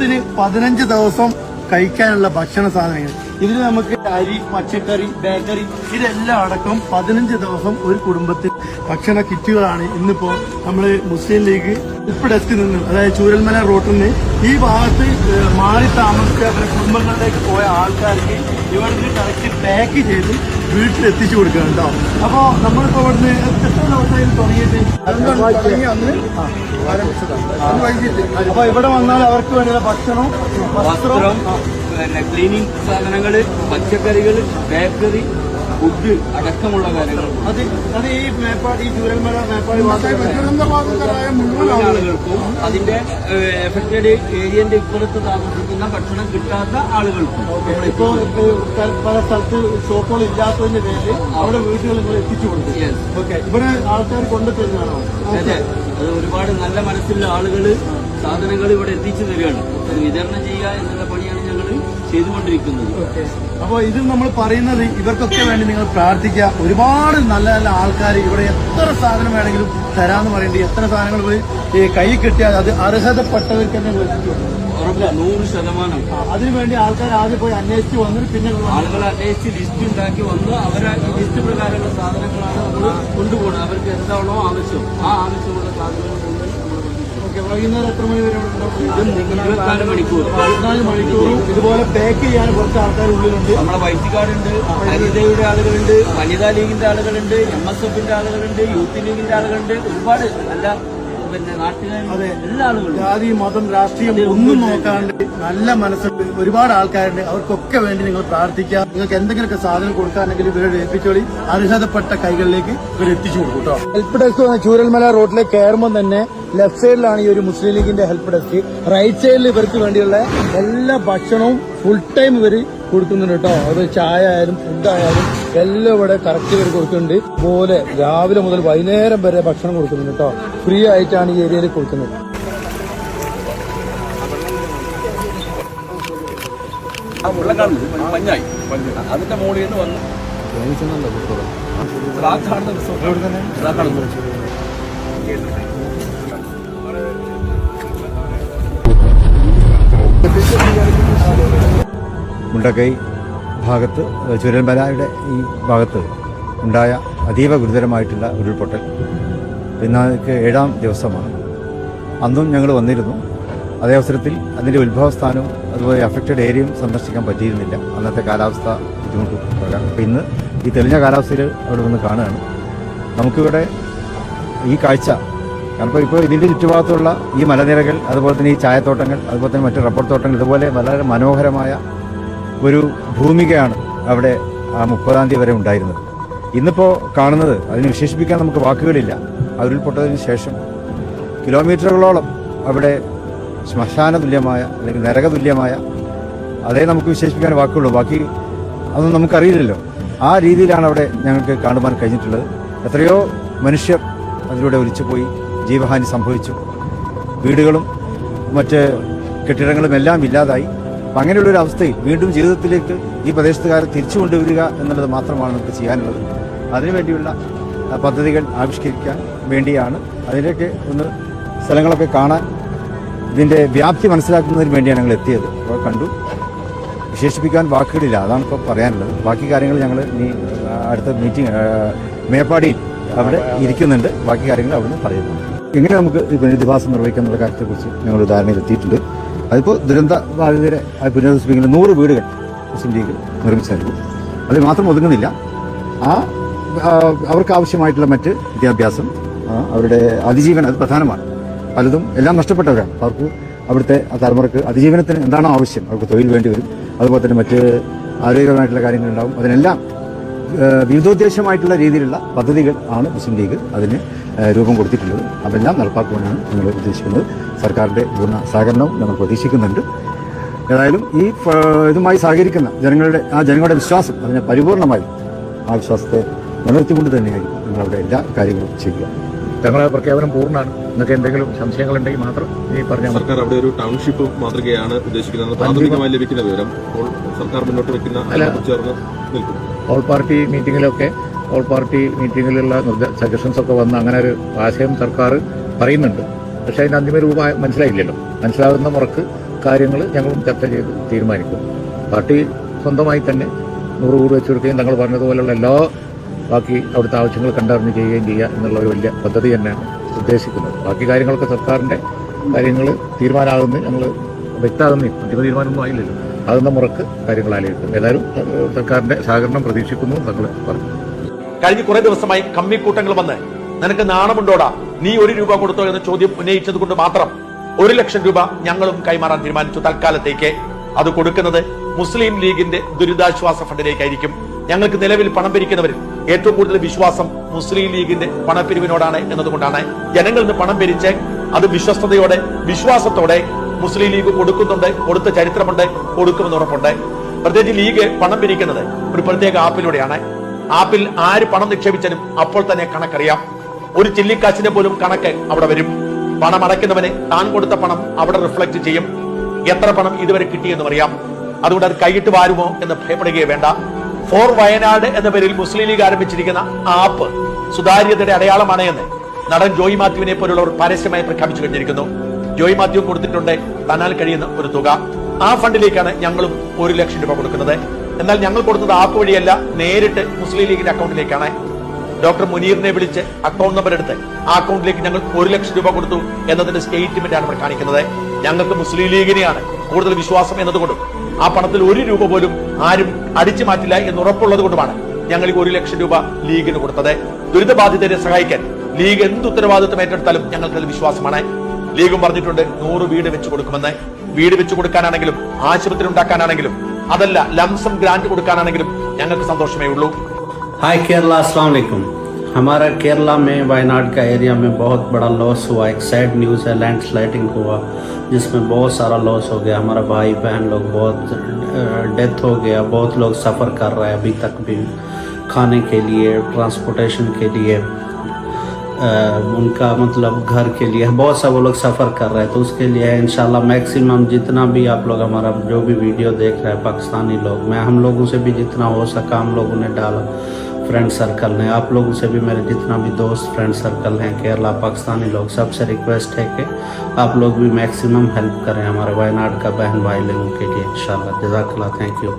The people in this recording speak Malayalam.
ദിവസത്തിന് പതിനഞ്ച് ദിവസം കഴിക്കാനുള്ള ഭക്ഷണ സാധനങ്ങൾ. ഇതിൽ നമുക്ക് അരി പച്ചക്കറി ബേക്കറി ഇതെല്ലാം അടക്കം പതിനഞ്ച് ദിവസം ഒരു കുടുംബത്തിൽ ഭക്ഷണ കിറ്റുകളാണ് ഇന്നിപ്പോ നമ്മൾ മുസ്ലിം ലീഗ് ഉപ്പ് ഡെസ്കിൽ നിന്ന് അതായത് ചൂരൽമല റോട്ടിൽ നിന്ന് ഈ ഭാഗത്ത് മാറി താമസിച്ച അവരുടെ കുടുംബങ്ങളിലേക്ക് പോയ ആൾക്കാർക്ക് ഇവിടുന്ന് കറക്റ്റ് പാക്ക് ചെയ്ത് വീട്ടിൽ എത്തിച്ചു കൊടുക്കുക കേട്ടോ. അപ്പോ നമ്മളിപ്പോ ഇവിടുന്ന് എത്ര ദിവസമായി തുടങ്ങിയിട്ട്? അപ്പൊ ഇവിടെ വന്നാൽ അവർക്ക് വേണ്ടിയുള്ള ഭക്ഷണം വസ്ത്രം പിന്നെ ക്ലീനിങ് സാധനങ്ങൾ പച്ചക്കറികൾ ബേക്കറി ഫുഡ് അടക്കമുള്ള കാര്യങ്ങൾ അത് അത് ഈ മേപ്പാടി ഈ ചൂരന്മല മേപ്പാടി മുഴുവൻ ആളുകൾ ആളുകൾക്കും അതിന്റെ എഫക്റ്റഡ് ഏരിയന്റെ ഇപ്പുറത്ത് താമസിക്കുന്ന ഭക്ഷണം കിട്ടാത്ത ആളുകൾക്കും. ഇപ്പോ പല സ്ഥലത്ത് ഷോപ്പുകൾ ഇല്ലാത്തതിന്റെ പേരിൽ അവിടെ വീടുകൾ നിങ്ങൾ എത്തിച്ചു കൊടുക്കും. ഓക്കെ. ഇവിടെ ആൾക്കാർ കൊണ്ടു തരുന്നതാണോ. അതെ അത്. ഒരുപാട് നല്ല മനസ്സിലുള്ള ആളുകൾ സാധനങ്ങൾ ഇവിടെ എത്തിച്ചു തരികയാണ്. അത് വിതരണം ചെയ്യുക എന്നുള്ള പണിയാണ് ഞങ്ങൾ ചെയ്തുകൊണ്ടിരിക്കുന്നത്. അപ്പൊ ഇത് നമ്മൾ പറയുന്നത് ഇവർക്കൊക്കെ വേണ്ടി നിങ്ങൾ പ്രാർത്ഥിക്കുക. ഒരുപാട് നല്ല നല്ല ആൾക്കാർ ഇവിടെ എത്ര സാധനം വേണമെങ്കിലും തരാന്ന് പറയേണ്ടി. എത്ര സാധനങ്ങൾ ഈ കൈ കിട്ടിയാൽ അത് അർഹതപ്പെട്ടവർക്ക് തന്നെ നൂറ് ശതമാനം. അതിനുവേണ്ടി ആൾക്കാർ ആദ്യം പോയി അന്വേഷിച്ച് വന്നിട്ട് പിന്നെ ആളുകൾ അന്വേഷിച്ച് ലിസ്റ്റ് ഉണ്ടാക്കി വന്ന് അവരെ ലിസ്റ്റ് പ്രകാരമുള്ള സാധനങ്ങളാണ് നമ്മൾ കൊണ്ടുപോകുന്നത് അവർക്ക് എന്താണോ ആവശ്യം ആ ആവശ്യമുള്ള സാധനങ്ങൾ വൈകുന്നേരം എത്ര മണി വരെ ഇരുപത്തിനാല് മണിക്കൂർ. പതിനാല് മണിക്കൂറും ഇതുപോലെ പാക്ക് ചെയ്യാൻ കുറച്ച് ആൾക്കാർ ഉള്ളിലുണ്ട് നമ്മളെ വൈറ്റ് കാർഡ് ഉണ്ട് ഹരിതയുടെ ആളുകളുണ്ട് വനിതാ ലീഗിന്റെ ആളുകളുണ്ട് എം എസ് എഫിന്റെ ആളുകളുണ്ട് യൂത്ത് ലീഗിന്റെ ആളുകളുണ്ട്. ഒരുപാട് നല്ല പിന്നെ നാട്ടുകാരും എല്ലാ ആളുകളും. ജാതി മതം രാഷ്ട്രീയം ഒന്നും നോക്കാണ്ട് നല്ല മനസ്സുണ്ട്. ഒരുപാട് ആൾക്കാരുണ്ട്. അവർക്കൊക്കെ വേണ്ടി നിങ്ങൾ പ്രാർത്ഥിക്കുക. നിങ്ങൾക്ക് എന്തെങ്കിലുമൊക്കെ സാധനം കൊടുക്കാണെങ്കിൽ ഇവരോട് ഏൽപ്പിച്ചോളി. അർഹതപ്പെട്ട കൈകളിലേക്ക് ഇവർ എത്തിച്ചു കൊടുക്കും കേട്ടോ. ഹെൽപ്പ് ഡെസ്ക് ചൂരൽമല റോഡിലേക്ക് കയറുമ്പോൾ തന്നെ ലെഫ്റ്റ് സൈഡിലാണ് ഈ ഒരു മുസ്ലിം ലീഗിന്റെ ഹെൽപ്പ് ഡെസ്ക് റൈറ്റ് സൈഡിൽ ഇവർക്ക് വേണ്ടിയുള്ള എല്ലാ ഭക്ഷണവും ഫുൾ ടൈം ഇവർ കൊടുക്കുന്നുണ്ട് കേട്ടോ. അത് ചായ ആയാലും ഫുഡ് ആയാലും എല്ലാം ഇവിടെ കറക്റ്റ് ഇവർ കൊടുക്കുന്നുണ്ട്. പോലെ രാവിലെ മുതൽ വൈകുന്നേരം വരെ ഭക്ഷണം കൊടുക്കുന്നുണ്ട് കേട്ടോ. ഫ്രീ ആയിട്ടാണ് ഈ ഏരിയയിൽ കൊടുക്കുന്നത്. ആ വെള്ളം കാണുന്നത് മഞ്ഞായി. അതിന്റെ മുകളിൽ നിന്ന് വന്നു ആ കാണുന്ന റിസോർട്ട് മുണ്ടക്കൈ ഭാഗത്ത് ചുരൽമലയുടെ ഈ ഭാഗത്ത് ഉണ്ടായ അതീവ ഗുരുതരമായിട്ടുള്ള ഉരുൾപൊട്ടൽ ഇന്നേക്ക് ഏഴാം ദിവസമാണ്. അന്നും ഞങ്ങൾ വന്നിരുന്നു. അതേ അവസരത്തിൽ അതിന്റെ ഉത്ഭവസ്ഥാനവും അതുപോലെ അഫക്റ്റഡ് ഏരിയയും സന്ദർശിക്കാൻ പറ്റിയിരുന്നില്ല. അന്നത്തെ കാലാവസ്ഥ ബുദ്ധിമുട്ട് പ്രകാരം. അപ്പോൾ ഇന്ന് ഈ തെളിഞ്ഞ കാലാവസ്ഥയിൽ അവിടെ വന്ന് കാണുകയാണ്. നമുക്കിവിടെ ഈ കാഴ്ച കാരണം ഇപ്പോൾ ഇപ്പോൾ ഇതിന്റെ ചുറ്റുഭാഗത്തുള്ള ഈ മലനിരകൾ അതുപോലെ തന്നെ ഈ ചായത്തോട്ടങ്ങൾ അതുപോലെ തന്നെ മറ്റ് റബ്ബർ തോട്ടങ്ങൾ ഇതുപോലെ വളരെ മനോഹരമായ ഒരു ഭൂമികയാണ് അവിടെ ആ മുപ്പതാം തീയതി വരെ ഉണ്ടായിരുന്നത്. ഇന്നിപ്പോൾ കാണുന്നത് അതിനെ വിശേഷിപ്പിക്കാൻ നമുക്ക് വാക്കുകളില്ല. ആ ശേഷം കിലോമീറ്ററുകളോളം അവിടെ ശ്മശാന തുല്യമായ അല്ലെങ്കിൽ നരക തുല്യമായ അതേ നമുക്ക് വിശേഷിപ്പിക്കാൻ വാക്കുള്ളൂ. ബാക്കി അതൊന്നും നമുക്കറിയില്ലല്ലോ. ആ രീതിയിലാണ് അവിടെ ഞങ്ങൾക്ക് കാണുവാൻ കഴിഞ്ഞിട്ടുള്ളത്. എത്രയോ മനുഷ്യർ അതിലൂടെ ഒലിച്ചുപോയി ജീവഹാനി സംഭവിച്ചു. വീടുകളും മറ്റ് കെട്ടിടങ്ങളും എല്ലാം ഇല്ലാതായി. അപ്പം അങ്ങനെയുള്ളൊരു അവസ്ഥയിൽ വീണ്ടും ജീവിതത്തിലേക്ക് ഈ പ്രദേശത്തുകാരെ തിരിച്ചു കൊണ്ടുവരിക എന്നുള്ളത് മാത്രമാണ് നമുക്ക് ചെയ്യാനുള്ളത്. അതിനുവേണ്ടിയുള്ള പദ്ധതികൾ ആവിഷ്കരിക്കാൻ വേണ്ടിയാണ് അതിലേക്ക് ഒന്ന് സ്ഥലങ്ങളൊക്കെ കാണാൻ ഇതിന്റെ വ്യാപ്തി മനസ്സിലാക്കുന്നതിന് വേണ്ടിയാണ് ഞങ്ങൾ എത്തിയത്. അപ്പോൾ കണ്ടു. വിശേഷിപ്പിക്കാൻ വാക്കുകളില്ല. അതാണ് ഇപ്പോൾ പറയാനുള്ളത്. ബാക്കി കാര്യങ്ങൾ ഞങ്ങൾ ഇനി അടുത്ത മീറ്റിംഗ് മേപ്പാടിയിൽ അവിടെ ഇരിക്കുന്നുണ്ട്. ബാക്കി കാര്യങ്ങൾ അവിടുന്ന് പറയുന്നുണ്ട്. എങ്ങനെ നമുക്ക് ഈ പുനരധിവാസം നിർവഹിക്കാൻ എന്നുള്ള കാര്യത്തെക്കുറിച്ച് ഞങ്ങൾ ധാരണയിൽ എത്തിയിട്ടുണ്ട് അതിപ്പോൾ ദുരന്ത ബാധിതരെ ആ പുനരധിവസിപ്പിക്കുന്ന നൂറ് വീടുകൾ മുസ്ലിം ലീഗ് നിർമ്മിച്ചായിരുന്നു. അതിൽ മാത്രം ഒതുങ്ങുന്നില്ല. ആ അവർക്ക് ആവശ്യമായിട്ടുള്ള മറ്റ് വിദ്യാഭ്യാസം അവരുടെ അതിജീവനം അത് പ്രധാനമാണ്. പലതും എല്ലാം നഷ്ടപ്പെട്ടവരാണ്. അവർക്ക് അവിടുത്തെ തലമുറയ്ക്ക് അതിജീവനത്തിന് എന്താണോ ആവശ്യം അവർക്ക് തൊഴിൽ വേണ്ടി വരും. അതുപോലെ തന്നെ മറ്റ് ആരോഗ്യപരമായിട്ടുള്ള കാര്യങ്ങളുണ്ടാവും. അതിനെല്ലാം വിവിധോദ്ദേശമായിട്ടുള്ള രീതിയിലുള്ള പദ്ധതികൾ ആണ് മുസ്ലിം ലീഗ് അതിന് രൂപം കൊടുത്തിട്ടുള്ളത്. അതെല്ലാം നടപ്പാക്കുവാനാണ് ഞങ്ങൾ ഉദ്ദേശിക്കുന്നത്. സർക്കാരിന്റെ പൂർണ സഹകരണവും ഞങ്ങൾ പ്രതീക്ഷിക്കുന്നുണ്ട്. ഏതായാലും ഈ ഇതുമായി സഹകരിക്കുന്ന ജനങ്ങളുടെ ആ ജനങ്ങളുടെ വിശ്വാസം അതിനെ പരിപൂർണമായി ആ വിശ്വാസത്തെ നിലനിർത്തിക്കൊണ്ട് തന്നെയായിരിക്കും ഞങ്ങളുടെ എല്ലാ കാര്യങ്ങളും ചെയ്യുക. ഞങ്ങളുടെ പ്രഖ്യാപനം പൂർണമാണ്. നിങ്ങൾക്ക് എന്തെങ്കിലും സംശയങ്ങളുണ്ടെങ്കിൽ മാത്രം ഈ പറഞ്ഞ സർക്കാർ അവിടെ ഒരു ടൗൺഷിപ്പ് മാതൃകയാണ് ഉദ്ദേശിക്കുന്നത്. പ്രാഥമികമായി ലഭിക്കുന്ന വിവരം. അപ്പോൾ സർക്കാർ മുന്നോട്ട് വെക്കുന്ന ചേർന്ന് നിൽക്കും ഓൾ പാർട്ടി മീറ്റിങ്ങിലൊക്കെ ഓൾ പാർട്ടി മീറ്റിങ്ങിലുള്ള സജഷൻസ് ഒക്കെ വന്ന് അങ്ങനെ ഒരു ആശയം സർക്കാർ പറയുന്നുണ്ട്. പക്ഷേ അതിന്റെ അന്തിമ രൂപ മനസ്സിലായില്ലല്ലോ. മനസ്സിലാകുന്ന മുറക്ക് കാര്യങ്ങൾ ഞങ്ങളും ചർച്ച ചെയ്ത് തീരുമാനിക്കും. പാർട്ടി സ്വന്തമായി തന്നെ നൂറ് കൂടി വെച്ച് കൊടുക്കുകയും തങ്ങൾ പറഞ്ഞതുപോലെയുള്ള എല്ലാ ബാക്കി അവിടുത്തെ ആവശ്യങ്ങൾ കണ്ടറിഞ്ഞ് ചെയ്യുകയും ചെയ്യുക എന്നുള്ള ഒരു വലിയ പദ്ധതി തന്നെയാണ് ഉദ്ദേശിക്കുന്നത്. ബാക്കി കാര്യങ്ങളൊക്കെ സർക്കാരിന്റെ കാര്യങ്ങൾ തീരുമാനമാകുന്ന ഞങ്ങൾ വ്യക്തമാകുന്ന. അന്തിമ തീരുമാനമൊന്നും ആയില്ലല്ലോ. ആകുന്ന മുറക്ക് കാര്യങ്ങൾ ആലോചിക്കും. ഏതായാലും സർക്കാരിന്റെ സഹകരണം പ്രതീക്ഷിക്കുന്നു തങ്ങൾ പറഞ്ഞു. കഴിഞ്ഞ കുറെ ദിവസമായി കമ്മിക്കൂട്ടങ്ങൾ വന്ന് നിനക്ക് നാണമുണ്ടോടാ? നീ ഒരു രൂപ കൊടുത്തോ? എന്ന ചോദ്യം ഉന്നയിച്ചത് കൊണ്ട് മാത്രം ഒരു ലക്ഷം രൂപ ഞങ്ങളും കൈമാറാൻ തീരുമാനിച്ചു. തൽക്കാലത്തേക്ക് അത് കൊടുക്കുന്നത് മുസ്ലിം ലീഗിന്റെ ദുരിതാശ്വാസ ഫണ്ടിലേക്കായിരിക്കും. ഞങ്ങൾക്ക് നിലവിൽ പണം പിരിക്കുന്നവരിൽ ഏറ്റവും കൂടുതൽ വിശ്വാസം മുസ്ലിം ലീഗിന്റെ പണപ്പിരിവിനോടാണ് എന്നതുകൊണ്ടാണ് ജനങ്ങളിൽ നിന്ന് പണം പിരിച്ച് അത് വിശ്വസ്തയോടെ വിശ്വാസത്തോടെ മുസ്ലിം ലീഗ് കൊടുക്കുന്നുണ്ട് കൊടുത്ത ചരിത്രമുണ്ട് കൊടുക്കുമെന്ന് ഉറപ്പുണ്ട്. പ്രത്യേകിച്ച് ലീഗ് പണം പിരിക്കുന്നത് ഒരു പ്രത്യേക ആപ്പിലൂടെയാണ്. ആപ്പിൽ ആര് പണം നിക്ഷേപിച്ചാലും അപ്പോൾ തന്നെ കണക്കറിയാം. ഒരു ചില്ലിക്കാശിന്റെ പോലും കണക്ക് അവിടെ വരും. പണം അടയ്ക്കുന്നവന് താൻ കൊടുത്ത പണം അവിടെ റിഫ്ലക്ട് ചെയ്യും. എത്ര പണം ഇതുവരെ കിട്ടിയെന്നും അറിയാം. അതുകൊണ്ട് അത് കൈയിട്ട് വാരുമോ എന്ന് ഭയപ്പെടുകയേ വേണ്ട. ഫോർ വയനാട് എന്ന പേരിൽ മുസ്ലിം ലീഗ് ആരംഭിച്ചിരിക്കുന്ന ആപ്പ് സുതാര്യതയുടെ അടയാളമാണ് എന്ന് നടൻ ജോയി മാത്യുവിനെ പോലുള്ളവർ പരസ്യമായി പ്രഖ്യാപിച്ചു കഴിഞ്ഞിരിക്കുന്നു. ജോയി മാത്യു കൊടുത്തിട്ടുണ്ട് തന്നാൽ കഴിയുന്ന ഒരു തുക. ആ ഫണ്ടിലേക്കാണ് ഞങ്ങളും ഒരു ലക്ഷം രൂപ കൊടുക്കുന്നത്. എന്നാൽ ഞങ്ങൾ കൊടുത്തത് ആപ്പ് വഴിയല്ല നേരിട്ട് മുസ്ലിം ലീഗിന്റെ അക്കൗണ്ടിലേക്കാണ്. ഡോക്ടർ മുനീറിനെ വിളിച്ച് അക്കൗണ്ട് നമ്പർ എടുത്ത് ആ അക്കൗണ്ടിലേക്ക് ഞങ്ങൾ ഒരു ലക്ഷം രൂപ കൊടുത്തു എന്നതിന്റെ സ്റ്റേറ്റ്മെന്റ് ആണ് അവർ കാണിക്കുന്നത്. ഞങ്ങൾക്ക് മുസ്ലിം ലീഗിനെയാണ് കൂടുതൽ വിശ്വാസം എന്നതുകൊണ്ടും ആ പണത്തിൽ ഒരു രൂപ പോലും ആരും അടിച്ചു മാറ്റില്ല എന്ന് ഉറപ്പുള്ളത് കൊണ്ടുമാണ് ഞങ്ങൾ ഒരു ലക്ഷം രൂപ ലീഗിന് കൊടുത്തത്. ദുരിതബാധിതരെ സഹായിക്കാൻ ലീഗ് എന്ത് ഉത്തരവാദിത്വം ഏറ്റെടുത്താലും ഞങ്ങൾക്കത് വിശ്വാസമാണ്. ലീഗും പറഞ്ഞിട്ടുണ്ട് നൂറ് വീട് വെച്ചു കൊടുക്കുമെന്ന്. വീട് വെച്ചു കൊടുക്കാനാണെങ്കിലും ആശുപത്രി ഉണ്ടാക്കാനാണെങ്കിലും അതല്ല ലംസം ഗ്രാന്റ് കൊടുക്കാനാണെങ്കിലും ഞങ്ങൾക്ക് സന്തോഷമേ ഉള്ളൂ हाय केरला अस्सलाम वालेकुम हमारा केरला में वायनाड का एरिया में बहुत बड़ा लॉस हुआ एक सैड न्यूज़ है लैंड स्लाइडिंग हुआ जिसमें बहुत सारा लॉस हो गया हमारा भाई बहन लोग बहुत डेथ हो गया बहुत लोग सफ़र कर रहे हैं अभी तक भी खाने के लिए ट्रांसपोर्टेशन के लिए अ, उनका मतलब घर के लिए। बहुत सा वो लोग सफ़र कर रहे हैं तो उसके लिए इंशाल्लाह मैक्सिमम जितना भी आप लोग हमारा जो भी वीडियो देख रहे हैं, पाकिस्तानी लोग, मैं हम लोगों से भी जितना हो सका हम लोगों ने डाला फ्रेंड सर्कल ने। आप लोगों से भी मेरे जितना भी दोस्त फ्रेंड सर्कल हैं, केरला पाकिस्तानी लोग, सबसे रिक्वेस्ट है कि आप लोग भी मैक्सिमम हेल्प करें हमारे वायनाड का बहन भाई लोगों के लिए, इंशाल्लाह। जजाकला थैंक यू